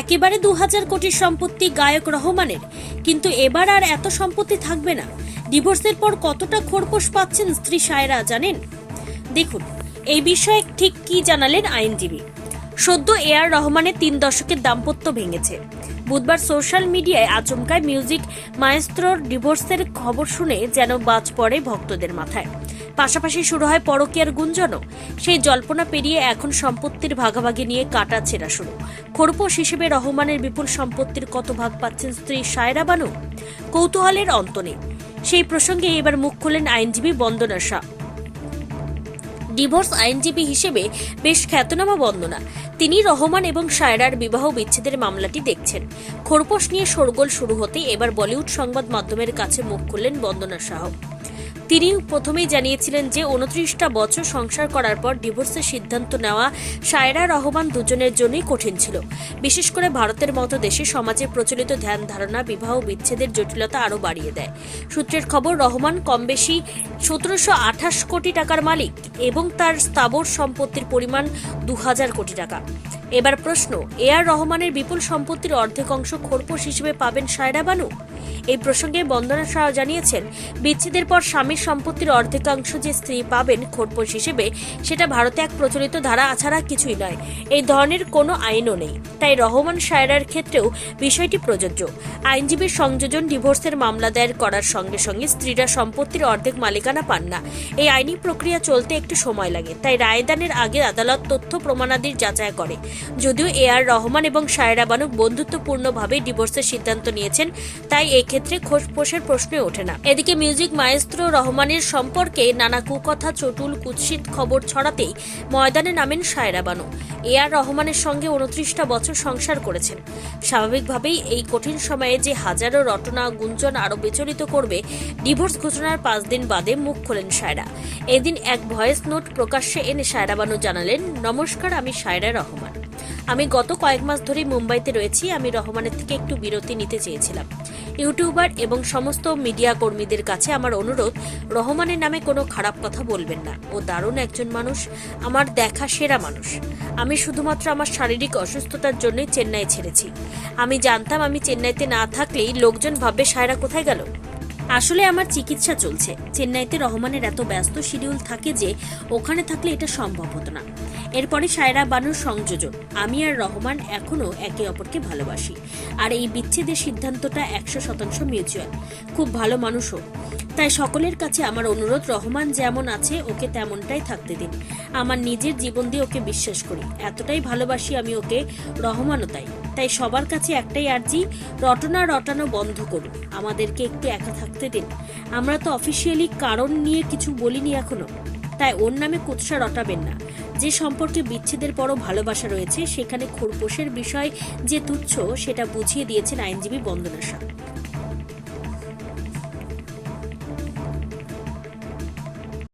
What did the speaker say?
একেবারে দু হাজার কোটির সম্পত্তি গায়ক রহমানের। কিন্তু এবার আর এত সম্পত্তি থাকবে না। ডিভোর্সের পর কতটা খোরপোশ পাচ্ছেন স্ত্রী সায়রা জানেন? দেখুন, এই বিষয়ে ঠিক কি জানালেন আইনজীবী। সদ্য এ আর রহমানের তিন দশকের দাম্পত্য ভেঙেছে। বুধবার সোশ্যাল মিডিয়ায় আচমকায় মিউজিক মায়েস্ত্রোর ডিভোর্সের খবর শুনে যেন বাজ পড়ে ভক্তদের মাথায়। পাশাপাশি শুরু হয় পরকীয়ার গুঞ্জনও। সেই জল্পনা পেরিয়ে এখন সম্পত্তির ভাগাভাগি নিয়ে কাটা ছেঁড়া শুরু। খোরপোশ হিসেবে রহমানের বিপুল সম্পত্তির কত ভাগ পাচ্ছেন স্ত্রী সায়রা বানু? কৌতূহলের অন্ত নেই। সেই প্রসঙ্গে এবার মুখ খুললেন আইনজীবী বন্দনা শাহ। ডিভোর্স আইনজীবী হিসেবে বেশ খ্যাতনামা বন্দনা। তিনি রহমান এবং সায়রার বিবাহ বিচ্ছেদের মামলাটি দেখছেন। খোরপোশ নিয়ে শোরগোল শুরু হতেই এবার বলিউড সংবাদ মাধ্যমের কাছে মুখ খুললেন বন্দনা শাহ। তিনি প্রথমেই জানিয়েছিলেন যে উনত্রিশটা বছর সংসার করার পর ডিভোর্সের সিদ্ধান্ত নেওয়া সায়রা রহমান দুজনের জন্যই কঠিন ছিল। বিশেষ করে ভারতের মতো দেশে সমাজে প্রচলিত ধ্যান ধারণা, বিবাহ বিচ্ছেদের জটিলতা আরও বাড়িয়ে দেয়। সূত্রের খবর, রহমান কম বেশি সতেরোশো আঠাশ কোটি টাকার মালিক এবং তার স্থাবর সম্পত্তির পরিমাণ দু হাজার কোটি টাকা। এবার প্রশ্ন, এ আর রহমানের বিপুল সম্পত্তির অর্ধেক অংশ খোরপোশ হিসেবে পাবেন সায়রা বানু? এই প্রসঙ্গে বন্দনা শাহ জানিয়েছেন, বিচ্ছেদের পর স্বামীর সম্পত্তির অর্ধেকাংশ যে স্ত্রী পাবেন খোরপোশ হিসেবে, সেটা ভারতে এক প্রচলিত ধারা ছাড়া কিছুই নয়। এই ধরনের কোনো আইনও নেই। তাই রহমান সায়রার ক্ষেত্রেও বিষয়টি প্রযোজ্য। আইনজীবীর সংযোজন ডিভোর্সের মামলা দায়ের করার সঙ্গে সঙ্গে স্ত্রীরা সম্পত্তির অর্ধেক মালিকানা পান না। এই আইনি প্রক্রিয়া চলতে একটু সময় লাগে। তাই রায়দানের আগে আদালত তথ্য প্রমাণাদির যাচাই করে। যদিও এ আর রহমান এবং সায়রা বানু বন্ধুত্বপূর্ণভাবে ডিভোর্সের সিদ্ধান্ত নিয়েছেন, তাই এক্ষেত্রে খোসপোষের প্রশ্নে ওঠে না। এদিকে মিউজিক মায়েস্ত্রো রহমানের সম্পর্কে নানা কুকথা, চটুল, কুৎসিত খবর ছড়াতেই ময়দানে নামেন সায়রা বানু। এ আর রহমানের সঙ্গে উনত্রিশটা বছর সংসার করেছেন। স্বাভাবিকভাবেই এই কঠিন সময়ে যে হাজারো রটনা গুঞ্জন আরও বিচলিত করবে, ডিভোর্স ঘোষণার পাঁচ দিন বাদে মুখ খোলেন সায়রা। এদিন এক ভয়েস নোট প্রকাশ্যে এনে সায়রা বানু জানালেন, নমস্কার, আমি সায়রা রহমান। আমি গত কয়েক মাস ধরেই মুম্বাইতে রয়েছি। আমি রহমানের থেকে একটু বিরতি নিতে চেয়েছিলাম। ইউটিউবার এবং সমস্ত মিডিয়া কর্মীদের কাছে আমার অনুরোধ, রহমানের নামে কোনো খারাপ কথা বলবেন না। ও দারুণ একজন মানুষ, আমার দেখা সেরা মানুষ। আমি শুধুমাত্র আমার শারীরিক অসুস্থতার জন্যই চেন্নাই ছেড়েছি। আমি জানতাম আমি চেন্নাইতে না থাকলেই লোকজন ভাববে সায়রা কোথায় গেল। আসলে আমার চিকিৎসা চলছে। চেন্নাইতে রহমানের এত ব্যস্ত শিডিউল থাকে যে, ওখানে থাকলে এটা সম্ভব হতো না। এরপরে সায়রা বানুর সংযোজন। আমি আর রহমান এখনও একে অপরকে ভালোবাসি। আর এই বিচ্ছেদের সিদ্ধান্তটা একশো শতাংশ মিউচুয়াল। খুব ভালো মানুষও। তাই সকলের কাছে আমার অনুরোধ, রহমান যেমন আছে, ওকে তেমনটাই থাকতে দিন। আমার নিজের জীবন দিয়ে ওকে বিশ্বাস করি। এতটাই ভালোবাসি আমি ওকে, রহমানও তাই। তাই সবার কাছে একটাই আর্জি, রটনা রটানো বন্ধ করুন। আমাদেরকে একটু একা থাকতে দিন। আমরা তো অফিসিয়ালি কারণ নিয়ে কিছু বলিনি এখনও। তাই ওর নামে কুৎসা রটাবেন না। যে সম্পর্কে বিচ্ছেদের পরও ভালোবাসা রয়েছে, সেখানে খোরপোশের বিষয় যে তুচ্ছ, সেটা বুঝিয়ে দিয়েছেন আইনজীবী বন্দনা